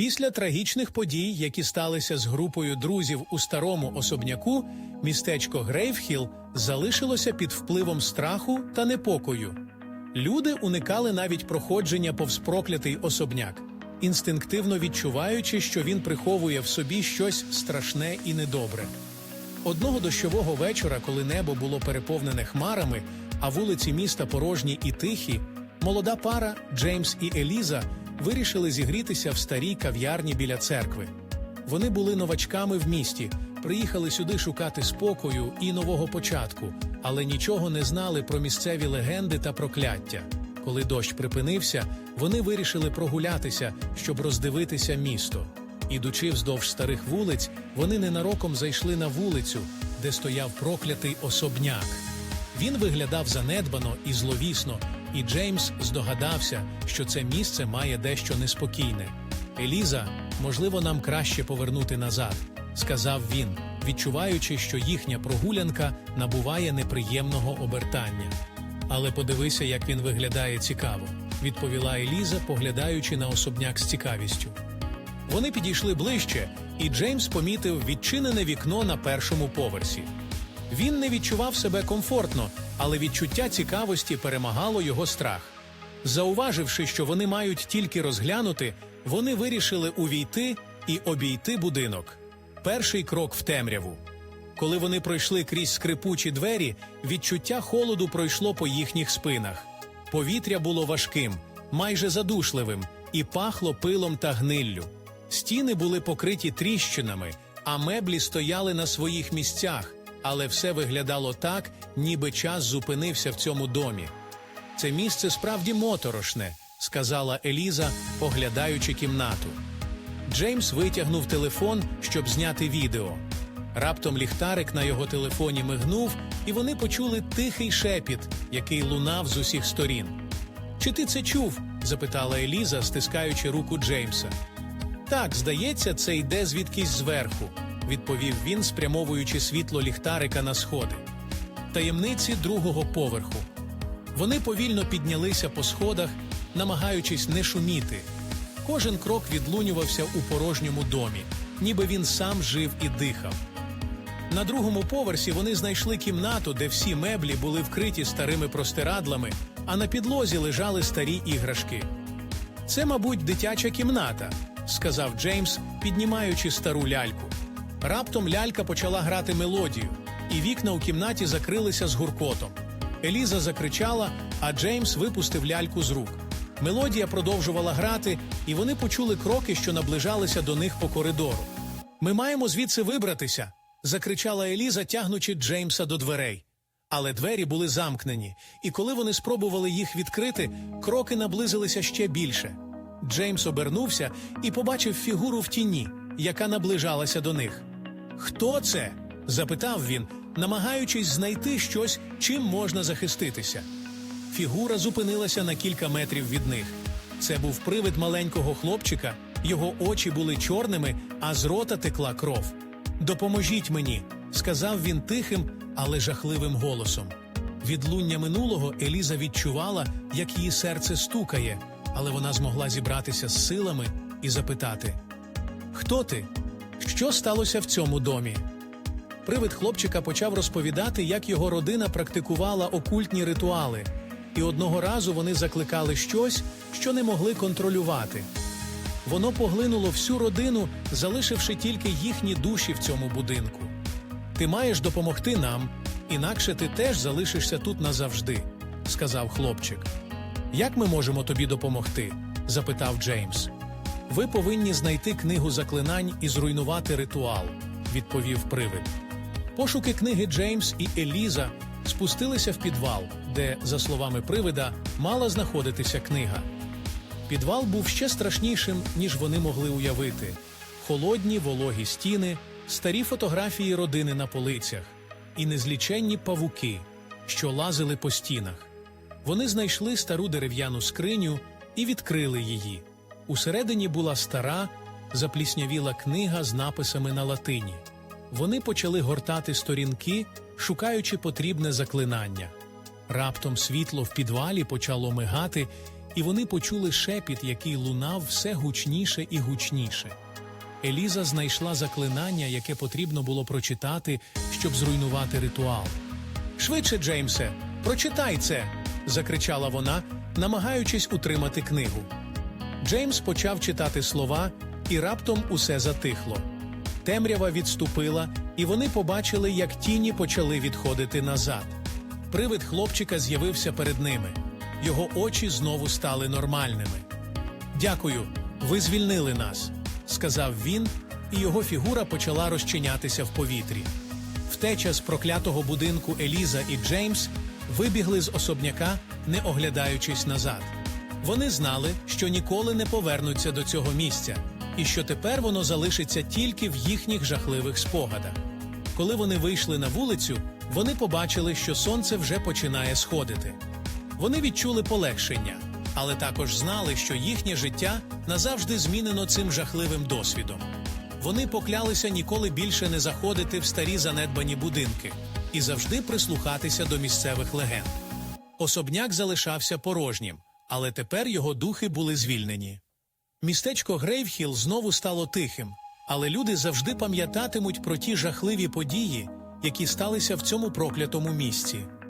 Після трагічних подій, які сталися з групою друзів у старому особняку, містечко Грейвхіл залишилося під впливом страху та непокою. Люди уникали навіть проходження повз проклятий особняк, інстинктивно відчуваючи, що він приховує в собі щось страшне і недобре. Одного дощового вечора, коли небо було переповнене хмарами, а вулиці міста порожні і тихі, молода пара Джеймс і Еліза вирішили зігрітися в старій кав'ярні біля церкви. Вони були новачками в місті, приїхали сюди шукати спокою і нового початку, але нічого не знали про місцеві легенди та прокляття. Коли дощ припинився, вони вирішили прогулятися, щоб роздивитися місто. Ідучи вздовж старих вулиць, вони ненароком зайшли на вулицю, де стояв проклятий особняк. Він виглядав занедбано і зловісно, і Джеймс здогадався, що це місце має дещо неспокійне. Еліза, можливо, нам краще повернути назад, сказав він, відчуваючи, що їхня прогулянка набуває неприємного обертання. Але подивися, як він виглядає цікаво, відповіла Еліза, поглядаючи на особняк з цікавістю. Вони підійшли ближче, і Джеймс помітив відчинене вікно на першому поверсі. Він не відчував себе комфортно, але відчуття цікавості перемагало його страх. Зауваживши, що вони мають тільки розглянути, вони вирішили увійти і обійти будинок. Перший крок в темряву. Коли вони пройшли крізь скрипучі двері, відчуття холоду пройшло по їхніх спинах. Повітря було важким, майже задушливим, і пахло пилом та гниллю. Стіни були покриті тріщинами, а меблі стояли на своїх місцях, але все виглядало так, ніби час зупинився в цьому домі. Це місце справді моторошне, сказала Еліза, оглядаючи кімнату. Джеймс витягнув телефон, щоб зняти відео. Раптом ліхтарик на його телефоні мигнув, і вони почули тихий шепіт, який лунав з усіх сторін. Чи ти це чув? запитала Еліза, стискаючи руку Джеймса. Так, здається, це йде звідкись зверху, відповів він, спрямовуючи світло ліхтарика на сходи. Таємниці другого поверху. Вони повільно піднялися по сходах, намагаючись не шуміти. Кожен крок відлунювався у порожньому домі, ніби він сам жив і дихав. На другому поверсі вони знайшли кімнату, де всі меблі були вкриті старими простирадлами, а на підлозі лежали старі іграшки. Це, мабуть, дитяча кімната, сказав Джеймс, піднімаючи стару ляльку. Раптом лялька почала грати мелодію, і вікна у кімнаті закрилися з гуркотом. Еліза закричала, а Джеймс випустив ляльку з рук. Мелодія продовжувала грати, і вони почули кроки, що наближалися до них по коридору. Ми маємо звідси вибратися. закричала Еліза, тягнучи Джеймса до дверей. Але двері були замкнені, і коли вони спробували їх відкрити, кроки наблизилися ще більше. Джеймс обернувся і побачив фігуру в тіні, яка наближалася до них. Хто це? запитав він, намагаючись знайти щось, чим можна захиститися. Фігура зупинилася на кілька метрів від них. Це був привид маленького хлопчика, його очі були чорними, а з рота текла кров. Допоможіть мені, сказав він тихим, але жахливим голосом. Від луння минулого Еліза відчувала, як її серце стукає, але вона змогла зібратися з силами і запитати: Хто ти? Що сталося в цьому домі? Привид хлопчика почав розповідати, як його родина практикувала окультні ритуали, і одного разу вони закликали щось, що не могли контролювати. Воно поглинуло всю родину, залишивши тільки їхні душі в цьому будинку. Ти маєш допомогти нам, інакше ти теж залишишся тут назавжди, сказав хлопчик. Як ми можемо тобі допомогти? запитав Джеймс. Ви повинні знайти книгу заклинань і зруйнувати ритуал, відповів привид. Пошуки книги Джеймс і Еліза спустилися в підвал, де, за словами привида, мала знаходитися книга. Підвал був ще страшнішим, ніж вони могли уявити: холодні вологі стіни, старі фотографії родини на полицях і незліченні павуки, що лазили по стінах. Вони знайшли стару дерев'яну скриню і відкрили її. Усередині була стара, запліснявіла книга з написами на латині. Вони почали гортати сторінки, шукаючи потрібне заклинання. Раптом світло в підвалі почало мигати, і вони почули шепіт, який лунав все гучніше і гучніше. Еліза знайшла заклинання, яке потрібно було прочитати, щоб зруйнувати ритуал. Швидше, Джеймсе, прочитай це. закричала вона, намагаючись утримати книгу. Джеймс почав читати слова, і раптом усе затихло. Темрява відступила, і вони побачили, як тіні почали відходити назад. Привид хлопчика з'явився перед ними. Його очі знову стали нормальними. Дякую, ви звільнили нас, сказав він, і його фігура почала розчинятися в повітрі. Втеча з проклятого будинку Еліза і Джеймс вибігли з особняка, не оглядаючись назад. Вони знали, що ніколи не повернуться до цього місця, і що тепер воно залишиться тільки в їхніх жахливих спогадах. Коли вони вийшли на вулицю, вони побачили, що сонце вже починає сходити. Вони відчули полегшення, але також знали, що їхнє життя назавжди змінено цим жахливим досвідом. Вони поклялися ніколи більше не заходити в старі занедбані будинки і завжди прислухатися до місцевих легенд. Особняк залишався порожнім, але тепер його духи були звільнені. Містечко Грейвхіл знову стало тихим, але люди завжди пам'ятатимуть про ті жахливі події, які сталися в цьому проклятому місці.